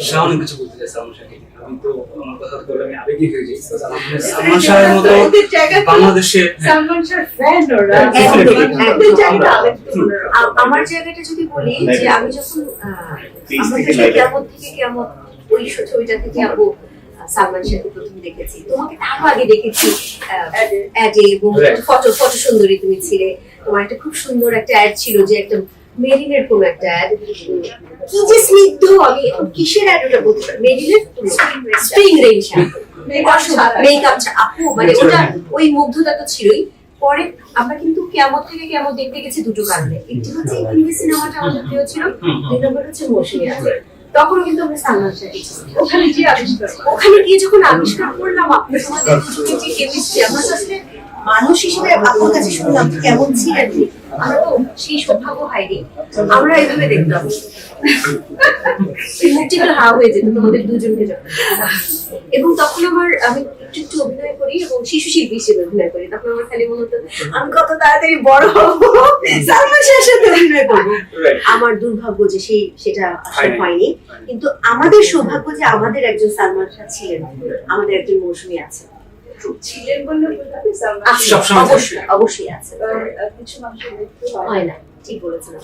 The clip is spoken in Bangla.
শাওন কিছু বলতে চাই সালমান শাহকে। আমি তো আমার কথা বলে আমি আবেগী হয়ে যাই। সালমান শাহের মতো বাংলাদেশে সালমান শাহ ফ্যান ওরা। জায়গাটা আমরা- যদি বলি যে আমি যখন আমরা. কেমন থেকে কেমন ওই ছবিটা থেকে আহ, সালমান শাহকে প্রথম দেখেছি। তোমাকে তারও আগে দেখেছি। অ্যাডে এবং ফটো ফটো সুন্দরী তুমি ছিলে। তোমার একটা খুব সুন্দর একটা অ্যাড ছিল যে একটা মেরিনের কোন একটা অ্যাড কি যে স্নিগ্ধ আমি এখন কিসের অ্যাড ওটা বলতে পারি মেরিনের স্প্রিং রেঞ্জ মেকআপ আপু মানে ওটা ওই মুগ্ধতা তো ছিলই। পরে আমরা কিন্তু কেমন থেকে কেমন দেখতে গেছি দুটো কারণে। একটি হচ্ছে হিন্দি সিনেমাটা আমাদের প্রিয় ছিল দুই নম্বর হচ্ছে মৌসুমী আছে তখনও কিন্তু আমরা সালমান ওখানে যে আবিষ্কার ওখানে গিয়ে যখন আবিষ্কার করলাম আপনার দুজনের যে কেমিস্ট্রি আমরা আসলে মানুষ হিসেবে আপনার কাছে শুনলাম কেমন ছিলেন? আমরা তো সেই সৌভাগ্য হয়নি। আমরা এইভাবে দেখতাম। মুক্তিগুলো হা হয়ে যেত তোমাদের দুজনকে এবং তখন আমার আমি একটু একটু অভিনয় করি এবং শিশু শিল্পী হিসেবে অভিনয় করি। তখন আমার খালি মনে হতো আমি কত তাড়াতাড়ি বড় হব। সালমান শাহের সাথে অভিনয় করব। আমার দুর্ভাগ্য যে সেই সেটা আসলে হয়নি। হয়নি। কিন্তু আমাদের সৌভাগ্য যে আমাদের একজন সালমান শাহ ছিলেন আমাদের একজন মৌসুমী আছে ছিলেন বলে বোঝাবে অবশ্যই অবশ্যই আছে। কারণ, কিছু মানুষের মৃত্যু হয়। হয় না। ঠিক বলেছেন।